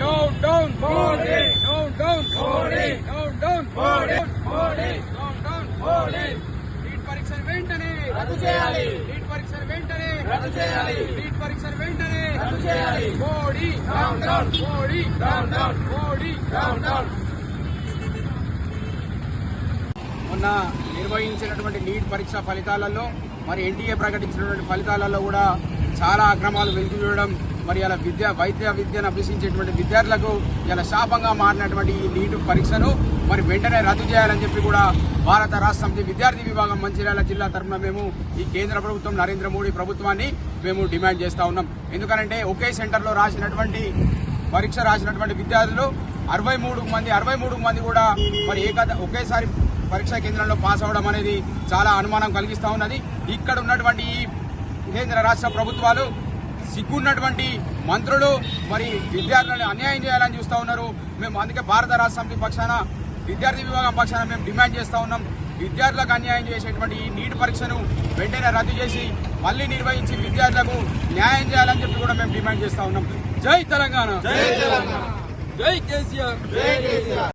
Down down Modi down down Modi down down Modi Modi down down Modi NEET పరీక్షలు వెంటనే. రద్దు చేయాలి. Neat పరీక్షలు వెంటనే. రద్దు చేయాలి. నీట్ పరీక్షలు వెంటనే. రద్దు చేయాలి. Modi down down Modi down down Modi down down మొన్న నిర్వహించినటువంటి నీట్ పరీక్ష ఫలితాలలో మరి ఎన్టీఏ ప్రకటించినటువంటి ఫలితాలలో కూడా చాలా అక్రమాలు వెలికి చూడడం మరి ఇలా విద్య వైద్య విద్యను అభ్యసించేటువంటి విద్యార్థులకు ఇలా శాపంగా మారినటువంటి ఈ నీటు పరీక్షను మరి వెంటనే రద్దు చేయాలని చెప్పి కూడా భారత రాష్ట్ర సమితి విద్యార్థి విభాగం మంచిర్యాల జిల్లా తరఫున మేము ఈ కేంద్ర ప్రభుత్వం నరేంద్ర మోడీ ప్రభుత్వాన్ని మేము డిమాండ్ చేస్తూ ఉన్నాం. ఎందుకనంటే ఒకే సెంటర్లో రాసినటువంటి పరీక్ష రాసినటువంటి విద్యార్థులు అరవై మూడు మంది అరవై మూడు మంది కూడా మరి ఏక ఒకేసారి పరీక్షా కేంద్రంలో పాస్ అవ్వడం అనేది చాలా అనుమానం కలిగిస్తూ ఉన్నది. ఇక్కడ ఉన్నటువంటి ఈ కేంద్ర రాష్ట్ర ప్రభుత్వాలు సిగ్గున్నటువంటి మంత్రులు మరి విద్యార్థులను అన్యాయం చేయాలని చూస్తా ఉన్నారు. మేము అందుకే భారత రాష్ట్ర సమితి పక్షాన విద్యార్థి విభాగం పక్షాన మేము డిమాండ్ చేస్తా ఉన్నాం. విద్యార్థులకు అన్యాయం చేసేటువంటి ఈ నీట్ పరీక్షను వెంటనే రద్దు చేసి మళ్ళీ నిర్వహించి విద్యార్థులకు న్యాయం చేయాలని చెప్పి కూడా మేము డిమాండ్ చేస్తా ఉన్నాం. జై తెలంగాణ! జై తెలంగాణ! జై కేసీఆర్! జై కేసీఆర్!